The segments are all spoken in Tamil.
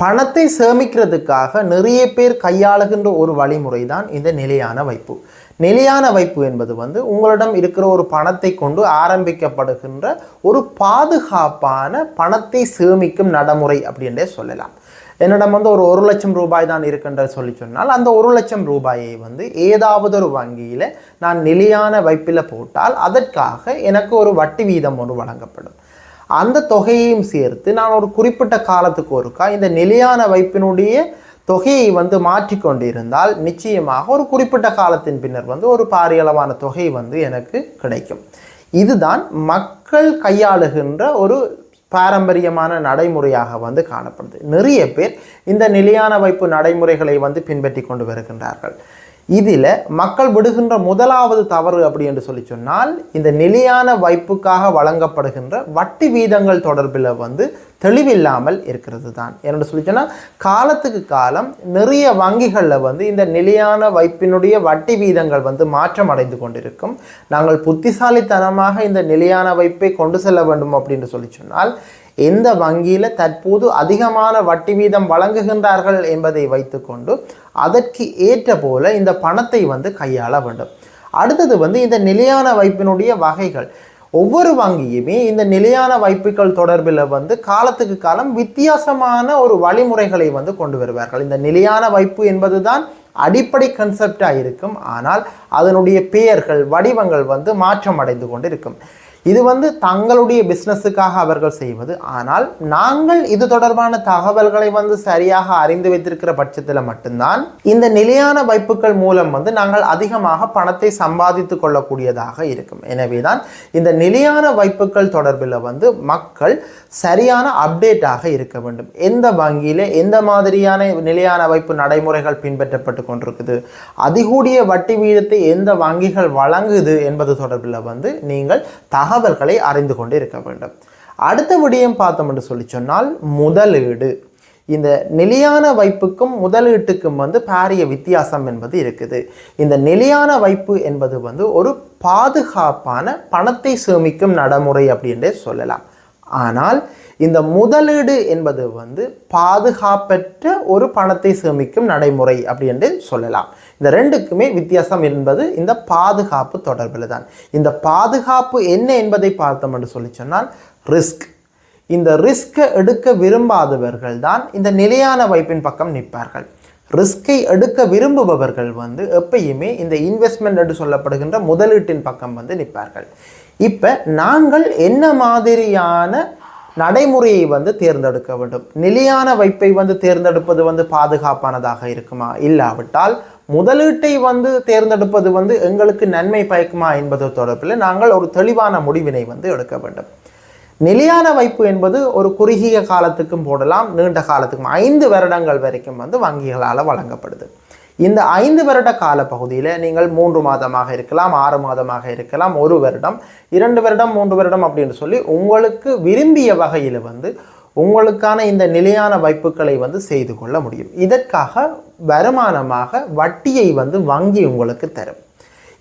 பணத்தை சேமிக்கிறதுக்காக நிறைய பேர் கையாளுகின்ற ஒரு வழிமுறை தான் இந்த நிலையான வைப்பு. நிலையான வைப்பு என்பது வந்து உங்களிடம் இருக்கிற ஒரு பணத்தை கொண்டு ஆரம்பிக்கப்படுகின்ற ஒரு பாதுகாப்பான பணத்தை சேமிக்கும் நடைமுறை அப்படின்றே சொல்லலாம். என்னிடம் வந்து ஒரு ஒரு லட்சம் ரூபாய் தான் இருக்குன்ற சொல்லி சொன்னால் அந்த ஒரு லட்சம் ரூபாயை வந்து ஏதாவது ஒரு வங்கியில் நான் நிலையான வைப்பில் போட்டால் அதற்காக எனக்கு ஒரு வட்டி வீதம் ஒன்று வழங்கப்படும். அந்த தொகையையும் சேர்த்து நான் ஒரு குறிப்பிட்ட காலத்துக்கு ஒருக்கா இந்த நிலையான வைப்பினுடைய தொகையை வந்து மாற்றிக்கொண்டிருந்தால் நிச்சயமாக ஒரு குறிப்பிட்ட காலத்தின் பின்னர் வந்து ஒரு பாரியளவான தொகை வந்து எனக்கு கிடைக்கும். இதுதான் மக்கள் கையாளுகின்ற ஒரு பாரம்பரியமான நடைமுறையாக வந்து காணப்படுது. நிறைய பேர் இந்த நிலையான வைப்பு நடைமுறைகளை வந்து பின்பற்றி கொண்டு வருகின்றார்கள். இதில் மக்கள் விடுகின்ற முதலாவது தவறு அப்படி என்று சொல்லி சொன்னால் இந்த நிலையான வைப்புக்காக வழங்கப்படுகின்ற வட்டி வீதங்கள் தொடர்பில் வந்து தெளிவில்லாமல் இருக்கிறது தான் என்னென்னு சொல்லி சொன்னால் காலத்துக்கு காலம் நிறைய வங்கிகளில் வந்து இந்த நிலையான வைப்பினுடைய வட்டி வீதங்கள் வந்து மாற்றம் அடைந்து கொண்டிருக்கும். நாங்கள் புத்திசாலித்தனமாக இந்த நிலையான வைப்பை கொண்டு செல்ல வேண்டும் அப்படின்னு சொல்லி சொன்னால் எந்த வங்கியில் தற்போது அதிகமான வட்டி வீதம் வழங்குகின்றார்கள் என்பதை வைத்துக்கொண்டு அதற்கு ஏற்ற போல இந்த பணத்தை வந்து கையாள வேண்டும். அடுத்தது வந்து இந்த நிலையான வைப்பினுடைய வகைகள். ஒவ்வொரு வங்கியுமே இந்த நிலையான வைப்புகள் தொடர்பில் வந்து காலத்துக்கு காலம் வித்தியாசமான ஒரு வழிமுறைகளை வந்து கொண்டு வருவார்கள். இந்த நிலையான வைப்பு என்பது தான் அடிப்படை கன்செப்டாக இருக்கும். ஆனால் அதனுடைய பெயர்கள் வடிவங்கள் வந்து மாற்றம் அடைந்து கொண்டு இருக்கும் இது வந்து தங்களுடைய பிஸ்னஸுக்காக அவர்கள் செய்வது. ஆனால் நாங்கள் இது தொடர்பான தகவல்களை வந்து சரியாக அறிந்து வைத்திருக்கிற பட்சத்தில் மட்டும்தான் இந்த நிலையான வைப்புகள் மூலம் வந்து நாங்கள் அதிகமாக பணத்தை சம்பாதித்து கொள்ளக்கூடியதாக இருக்கும். எனவே தான் இந்த நிலையான வைப்புகள் தொடர்பில் வந்து மக்கள் சரியான அப்டேட்டாக இருக்க வேண்டும். எந்த வங்கியில் எந்த மாதிரியான நிலையான வைப்பு நடைமுறைகள் பின்பற்றப்பட்டு கொண்டிருக்குது? அதிகூடிய வட்டி வீதத்தை எந்த வங்கிகள் வழங்குது என்பது தொடர்பில் வந்து நீங்கள் தகவல் தகவல்களை அறிந்து கொண்டு இருக்க வேண்டும். அடுத்த விடயம் பார்த்தோம் என்று சொல்லி சொன்னால் முதலீடு. இந்த நிலையான வைப்புக்கும் முதலீட்டுக்கும் வந்து பாரிய வித்தியாசம் என்பது இருக்குது. இந்த நிலையான வைப்பு என்பது வந்து ஒரு பாதுகாப்பான பணத்தை சேமிக்கும் நடைமுறை அப்படின்றே சொல்லலாம். ஆனால் இந்த முதலீடு என்பது வந்து பாதுகாப்பற்ற ஒரு பணத்தை சேமிக்கும் நடைமுறை அப்படி என்று சொல்லலாம். இந்த ரெண்டுக்குமே வித்தியாசம் என்பது இந்த பாதுகாப்பு தொடர்பில் தான். இந்த பாதுகாப்பு என்ன என்பதை பார்த்தோம் என்று சொல்லி சொன்னால் ரிஸ்க் இந்த ரிஸ்க்கை எடுக்க விரும்பாதவர்கள் தான் இந்த நிலையான வைப்பின் பக்கம் நிற்பார்கள். ரிஸ்கை எடுக்க விரும்புபவர்கள் வந்து எப்பயுமே இந்த இன்வெஸ்ட்மெண்ட் என்று சொல்லப்படுகின்ற முதலீட்டின் பக்கம் வந்து நிற்பார்கள். இப்போ நாங்கள் என்ன மாதிரியான நடைமுறையை வந்து தேர்ந்தெடுக்க வேண்டும். நிலையான வைப்பை வந்து தேர்ந்தெடுப்பது வந்து பாதுகாப்பானதாக இருக்குமா? இல்லாவிட்டால் முதலீட்டை வந்து தேர்ந்தெடுப்பது வந்து எங்களுக்கு நன்மை பயக்குமா என்பது தொடர்பில் நாங்கள் ஒரு தெளிவான முடிவினை வந்து எடுக்க வேண்டும். நிலையான வைப்பு என்பது ஒரு குறுகிய காலத்துக்கும் போடலாம் நீண்ட காலத்துக்கும் ஐந்து வருடங்கள் வரைக்கும் வந்து வங்கிகளால் வழங்கப்படுது. இந்த ஐந்து வருட கால பகுதியில் நீங்கள் மூன்று மாதமாக இருக்கலாம் ஆறு மாதமாக இருக்கலாம் ஒரு வருடம் இரண்டு வருடம் மூன்று வருடம் அப்படின்னு சொல்லி உங்களுக்கு விரும்பிய வகையில் வந்து உங்களுக்கான இந்த நிலையான வைப்புகளை வந்து செய்து கொள்ள முடியும். இதற்காக வருமானமாக வட்டியை வந்து வங்கி உங்களுக்கு தரும்.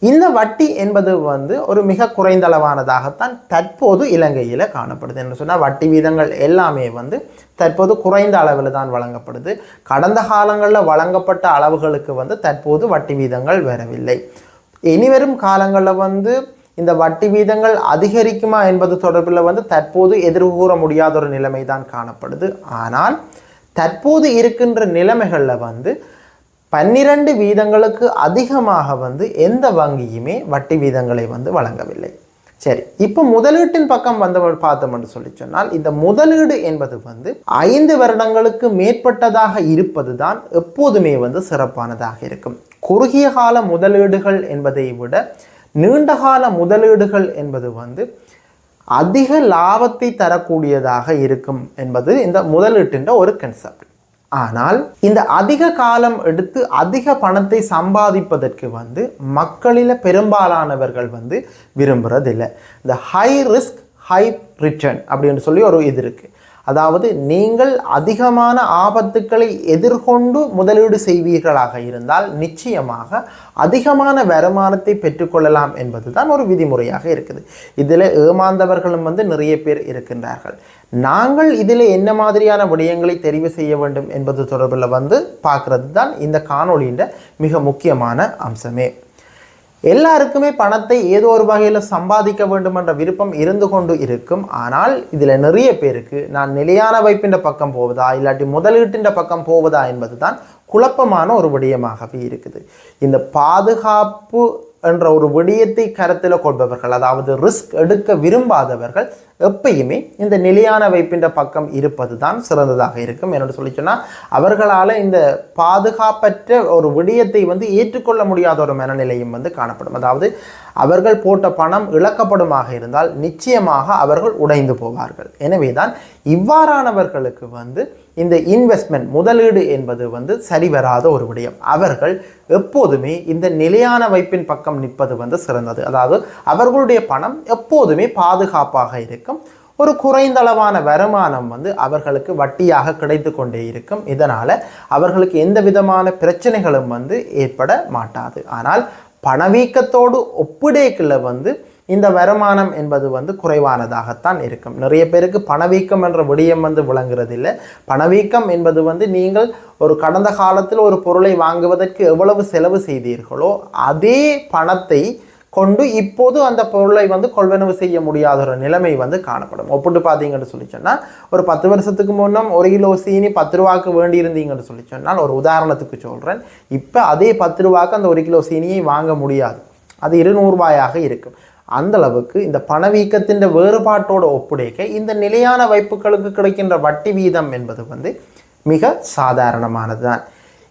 இந்த வட்டி என்பது வந்து ஒரு மிக குறைந்த அளவானதாகத்தான் தற்போது இலங்கையில் காணப்படுது என்று சொன்னால் வட்டி வீதங்கள் எல்லாமே வந்து தற்போது குறைந்த அளவில் தான் வழங்கப்படுது. கடந்த காலங்களில் வழங்கப்பட்ட அளவுகளுக்கு வந்து தற்போது வட்டி வீதங்கள் வரவில்லை. இனிவரும் காலங்களில் வந்து இந்த வட்டி வீதங்கள் அதிகரிக்குமா என்பது தொடர்பில் வந்து தற்போது எதிர்கூற முடியாத ஒரு நிலைமை தான் காணப்படுது. ஆனால் தற்போது இருக்கின்ற நிலைமைகளில் வந்து பன்னிரண்டு வீதங்களுக்கு அதிகமாக வந்து எந்த வங்கியுமே வட்டி வீதங்களை வந்து வழங்கவில்லை. சரி இப்போ முதலீட்டின் பக்கம் வந்து பார்த்தோம் என்று சொல்லி சொன்னால் இந்த முதலீடு என்பது வந்து ஐந்து வருடங்களுக்கு மேற்பட்டதாக இருப்பது தான் எப்போதுமே வந்து சிறப்பானதாக இருக்கும். குறுகிய கால முதலீடுகள் என்பதை விட நீண்டகால முதலீடுகள் என்பது வந்து அதிக லாபத்தை தரக்கூடியதாக இருக்கும் என்பது இந்த முதலீட்டின்ற ஒரு கன்செப்ட் ஆனால் இந்த அதிக காலம் எடுத்து அதிக பணத்தை சம்பாதிப்பதற்கு வந்து மக்களில் பெரும்பாலானவர்கள் வந்து விரும்புறதில்லை. இந்த ஹை ரிஸ்க் ஹை ரிட்டர்ன் அப்படின்னு சொல்லி ஒரு இது இருக்குது அதாவது நீங்கள் அதிகமான ஆபத்துக்களை எதிர்கொண்டு முதலீடு செய்வீர்களாக இருந்தால் நிச்சயமாக அதிகமான வருமானத்தை பெற்றுக்கொள்ளலாம் என்பதுதான் ஒரு விதிமுறையாக இருக்குது. இதில் ஏமாந்தவர்களும் வந்து நிறைய பேர் இருக்கின்றார்கள். நாங்கள் இதில் என்ன மாதிரியான விடயங்களை தெரிவு செய்ய வேண்டும் என்பது தொடர்பில் வந்து பார்க்குறது தான் இந்த காணொளியின் மிக முக்கியமான அம்சமே. எல்லாருக்குமே பணத்தை ஏதோ ஒரு வகையில் சம்பாதிக்க வேண்டும் என்ற விருப்பம் இருந்து கொண்டு இருக்கும். ஆனால் இதில் நிறைய பேருக்கு நான் நிலையான வைப்பின் பக்கம் போவதா இல்லாட்டி முதலீட்டின் பக்கம் போவதா என்பது தான் குழப்பமான ஒரு விடயமாகவே இருக்குது. இந்த பாதுகாப்பு என்ற ஒரு விடயத்தை கருத்தில் கொள்பவர்கள் அதாவது ரிஸ்க் எடுக்க விரும்பாதவர்கள் எப்பயுமே இந்த நிலையான வைப்பின்ற பக்கம் இருப்பது தான் சிறந்ததாக இருக்கும். என்னோட சொல்லி சொன்னால் அவர்களால் இந்த பாதுகாப்பற்ற ஒரு விடயத்தை வந்து ஏற்றுக்கொள்ள முடியாத ஒரு மனநிலையும் வந்து காணப்படும். அதாவது அவர்கள் போட்ட பணம் இழக்கப்படுமாக இருந்தால் நிச்சயமாக அவர்கள் உடைந்து போவார்கள். எனவே தான் இவ்வாறானவர்களுக்கு வந்து இந்த இன்வெஸ்ட்மெண்ட் முதலீடு என்பது வந்து சரிவராத ஒரு விடயம். அவர்கள் எப்போதுமே இந்த நிலையான வைப்பின் பக்கம் நிற்பது வந்து சிறந்தது. அதாவது அவர்களுடைய பணம் எப்போதுமே பாதுகாப்பாக இருக்கும். ஒரு குறைந்தளவான வருமானம் வந்து அவர்களுக்கு வட்டியாக கிடைத்து கொண்டே இருக்கும். இதனால் அவர்களுக்கு எந்த விதமான பிரச்சனைகளும் வந்து ஏற்பட மாட்டாது. ஆனால் பணவீக்கத்தோடு ஒப்பிடேக்கில் வந்து இந்த வருமானம் என்பது வந்து குறைவானதாகத்தான் இருக்கும். நிறைய பேருக்கு பணவீக்கம் என்ற விடயம் வந்து விளங்குறதில்லை. பணவீக்கம் என்பது வந்து நீங்கள் ஒரு கடந்த காலத்தில் ஒரு பொருளை வாங்குவதற்கு எவ்வளவு செலவு செய்தீர்களோ அதே பணத்தை கொண்டு இப்போது அந்த பொருளை வந்து கொள்வனவு செய்ய முடியாத ஒரு நிலைமை வந்து காணப்படும். ஒப்பிட்டு பார்த்தீங்கன்னு சொல்லி சொன்னால் ஒரு பத்து வருஷத்துக்கு முன்னும் ஒரு கிலோ சீனி பத்து ரூபாக்கு வேண்டி இருந்தீங்கன்னு சொல்லி சொன்னால் ஒரு உதாரணத்துக்கு சொல்கிறேன் இப்போ அதே பத்து ரூபாக்கு அந்த ஒரு கிலோ சீனியை வாங்க முடியாது. அது இருநூறுபாயாக இருக்கும். அந்த அளவுக்கு இந்த பணவீக்கத்தின் வேறுபாட்டோடு ஒப்புடைக்க இந்த நிலையான வைப்புகளுக்கு கிடைக்கின்ற வட்டி வீதம் என்பது வந்து மிக சாதாரணமானது தான்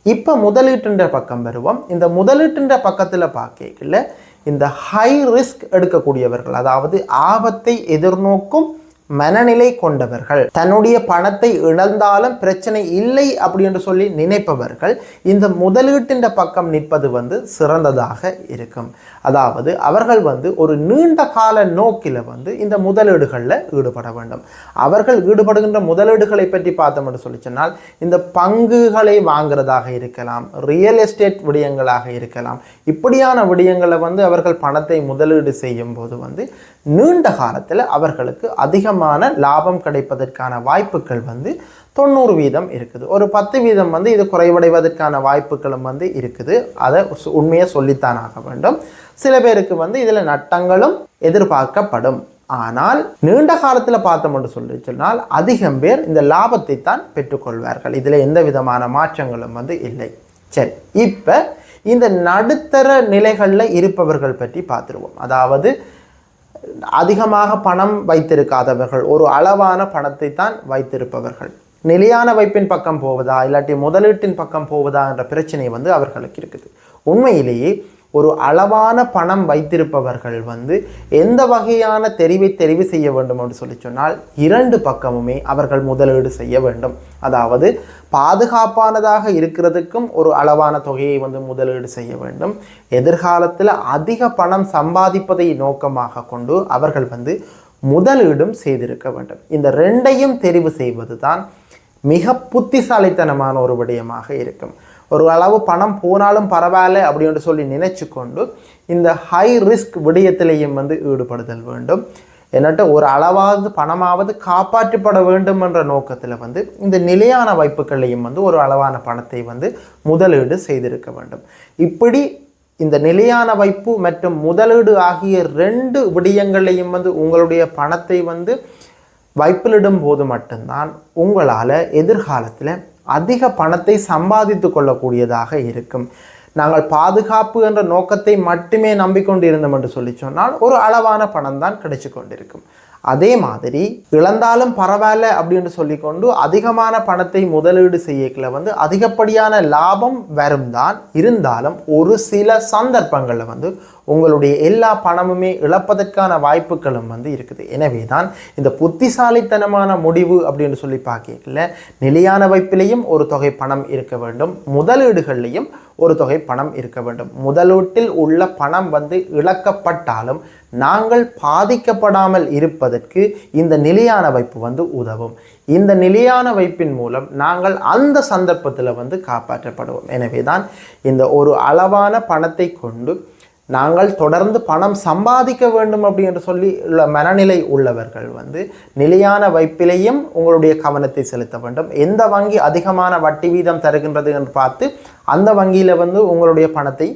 இப்போ முதலீட்டுன்ற பக்கம் வருவோம். இந்த முதலீட்டுன்ற பக்கத்தில் பார்க்கல இந்த ஹை ரிஸ்க் எடுக்கக்கூடியவர்கள் அதாவது ஆபத்தை எதிர்நோக்கும் மனநிலை கொண்டவர்கள் தன்னுடைய பணத்தை இழந்தாலும் பிரச்சனை இல்லை அப்படி என்று சொல்லி நினைப்பவர்கள் இந்த முதலீட்டின் பக்கம் நிற்பது வந்து சிறந்ததாக இருக்கும். அதாவது அவர்கள் வந்து ஒரு நீண்ட கால நோக்கில் வந்து இந்த முதலீடுகளில் ஈடுபட வேண்டும். அவர்கள் ஈடுபடுகின்ற முதலீடுகளை பற்றி பார்த்தோம் என்று சொல்லி சொன்னால் இந்த பங்குகளை வாங்குறதாக இருக்கலாம் ரியல் எஸ்டேட் விடயங்களாக இருக்கலாம். இப்படியான விடயங்களை வந்து அவர்கள் பணத்தை முதலீடு செய்யும் போது வந்து நீண்ட காலத்தில் அவர்களுக்கு அதிகம் அதிகமான லாபம் கிடைப்பதற்கான வாய்ப்புகள் வந்து தொண்ணூறு வீதம் இருக்குது. ஒரு பத்து வீதம் வந்து இது குறைவடைவதற்கான வாய்ப்புகளும் வந்து இருக்குது. அதை உண்மையை சொல்லித்தான் ஆக வேண்டும். சில பேருக்கு வந்து இதில் நட்டங்களும் எதிர்பார்க்கப்படும். ஆனால் நீண்ட காலத்தில் பார்த்தோம் என்று சொல்லி சொன்னால் அதிகம் பேர் இந்த லாபத்தை தான் பெற்றுக்கொள்வார்கள். இதில் எந்த விதமான மாற்றங்களும் வந்து இல்லை. சரி இப்போ இந்த நடுத்தர நிலைகளில் இருப்பவர்கள் பற்றி பார்த்துருவோம். அதாவது அதிகமாக பணம் வைத்திருக்காதவர்கள் ஒரு அளவான பணத்தை தான் வைத்திருப்பவர்கள். நிலையான வைப்பின் பக்கம் போவதா இல்லாட்டி முதலீட்டின் பக்கம் போவதா என்ற பிரச்சனை வந்து அவர்களுக்கு இருக்குது. உண்மையிலேயே ஒரு அளவான பணம் வைத்திருப்பவர்கள் வந்து எந்த வகையான தெரிவை தெரிவு செய்ய வேண்டும் என்று சொல்லி சொன்னால் இரண்டு பக்கமுமே அவர்கள் முதலீடு செய்ய வேண்டும். அதாவது பாதுகாப்பானதாக இருக்கிறதுக்கும் ஒரு அளவான தொகையை வந்து முதலீடு செய்ய வேண்டும். எதிர்காலத்தில் அதிக பணம் சம்பாதிப்பதை நோக்கமாக கொண்டு அவர்கள் வந்து முதலீடும் செய்திருக்க வேண்டும். இந்த ரெண்டையும் தெரிவு செய்வது தான் மிக புத்திசாலித்தனமான ஒரு விடயமாக இருக்கும். ஒரு அளவு பணம் போனாலும் பரவாயில்ல அப்படின்னு சொல்லி நினைச்சு கொண்டு இந்த ஹை ரிஸ்க் விடயத்திலையும் வந்து ஈடுபடுதல் வேண்டும். என்னட்ட ஒரு அளவாவது பணமாவது காப்பாற்றப்பட வேண்டும் என்ற நோக்கத்தில் வந்து இந்த நிலையான வாய்ப்புகளையும் வந்து ஒரு அளவான பணத்தை வந்து முதலீடு செய்திருக்க வேண்டும். இப்படி இந்த நிலையான வைப்பு மற்றும் முதலீடு ஆகிய ரெண்டு விடயங்களையும் வந்து உங்களுடைய பணத்தை வந்து வைப்பிலிடும் போது மட்டும்தான் உங்களால் எதிர்காலத்தில் அதிக பணத்தை சம்பாதித்து கொள்ளக்கூடியதாக இருக்கும். நாங்கள் பாதுகாப்பு என்ற நோக்கத்தை மட்டுமே நம்பிக்கொண்டு இருந்தோம் என்று சொல்லி சொன்னால் ஒரு அளவான பணம் தான் கிடைச்சு கொண்டிருக்கும் அதே மாதிரி இழந்தாலும் பரவாயில்ல அப்படின்னு சொல்லிக்கொண்டு அதிகமான பணத்தை முதலீடு செய்யக்கில் வந்து அதிகப்படியான லாபம் வரும் தான். இருந்தாலும் ஒரு சில சந்தர்ப்பங்களில் வந்து உங்களுடைய எல்லா பணமுமே இழப்பதற்கான வாய்ப்புகளும் வந்து இருக்குது. எனவே தான் இந்த புத்திசாலித்தனமான முடிவு அப்படின்னு சொல்லி பார்க்கல நிலையான வைப்பிலையும் ஒரு தொகை பணம் இருக்க வேண்டும். முதலீடுகள்லையும் ஒரு தொகை பணம் இருக்க வேண்டும். முதலீட்டில் உள்ள பணம் வந்து இழக்கப்பட்டாலும் நாங்கள் பாதிக்கப்படாமல் இருப்பதற்கு இந்த நிலையான வைப்பு வந்து உதவும். இந்த நிலையான வைப்பின் மூலம் நாங்கள் அந்த சந்தர்ப்பத்தில் வந்து காப்பாற்றப்படுவோம். எனவே தான் இந்த ஒரு அளவான பணத்தை கொண்டு நாங்கள் தொடர்ந்து பணம் சம்பாதிக்க வேண்டும் அப்படி என்று சொல்லி உள்ள மனநிலை உள்ளவர்கள் வந்து நிலையான வைப்பிலேயும் உங்களுடைய கவனத்தை செலுத்த வேண்டும். எந்த வங்கி அதிகமான வட்டி வீதம் தருகின்றது என்று பார்த்து அந்த வங்கியில் வந்து உங்களுடைய பணத்தை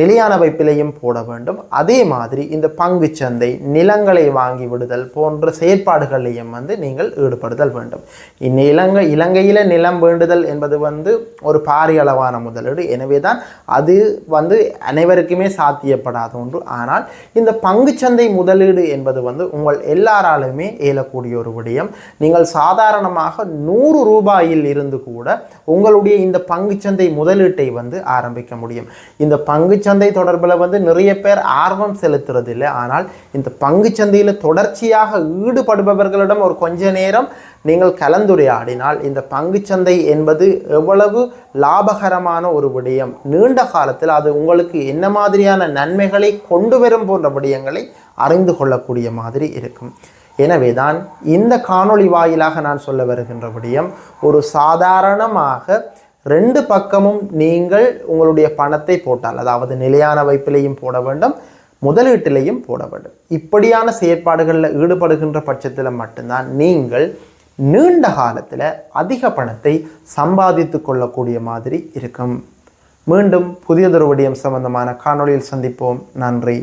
நிலையான வைப்பிலையும் போட வேண்டும். அதே மாதிரி இந்த பங்குச்சந்தை நிலங்களை வாங்கி விடுதல் போன்ற செயற்பாடுகளையும் வந்து நீங்கள் ஈடுபடுதல் வேண்டும். இந்த இலங்கை இலங்கையில் நிலம் வேண்டுதல் என்பது வந்து ஒரு பாரிய அளவான முதலீடு. எனவே தான் அது வந்து அனைவருக்குமே சாத்தியப்படாத ஒன்று. ஆனால் இந்த பங்குச்சந்தை முதலீடு என்பது வந்து உங்கள் எல்லாராலுமே இயலக்கூடிய ஒரு விடயம். நீங்கள் சாதாரணமாக நூறு ரூபாயில் இருந்து கூட உங்களுடைய இந்த பங்குச்சந்தை முதலீட்டை வந்து ஆரம்பிக்க முடியும். இந்த பங்கு பங்குச்சந்தை தொடர்பில் வந்து நிறைய பேர் ஆர்வம் செலுத்துறது இல்லை. ஆனால் இந்த பங்குச்சந்தையில் தொடர்ச்சியாக ஈடுபடுபவர்களிடம் ஒரு கொஞ்ச நேரம் நீங்கள் கலந்துரையாடினால் இந்த பங்குச்சந்தை என்பது எவ்வளவு லாபகரமான ஒரு விடயம். நீண்ட காலத்தில் அது உங்களுக்கு என்ன மாதிரியான நன்மைகளை கொண்டு வரும் போன்ற விடயங்களை அறிந்து கொள்ளக்கூடிய மாதிரி இருக்கும். எனவே தான் இந்த காணொளி வாயிலாக நான் சொல்ல வருகின்ற விடயம் ஒரு சாதாரணமாக ரெண்டு பக்கமும் நீங்கள் உங்களுடைய பணத்தை போட்டால் அதாவது நிலையான வைப்பிலையும் போட வேண்டும் முதலீட்டிலையும் போட வேண்டும். இப்படியான செயற்பாடுகளில் ஈடுபடுகின்ற பட்சத்தில் மட்டும்தான் நீங்கள் நீண்ட காலத்தில் அதிக பணத்தை சம்பாதித்து கொள்ளக்கூடிய மாதிரி இருக்கும். மீண்டும் புதியதொரு விடயம் சம்பந்தமான காணொளியில் சந்திப்போம். நன்றி.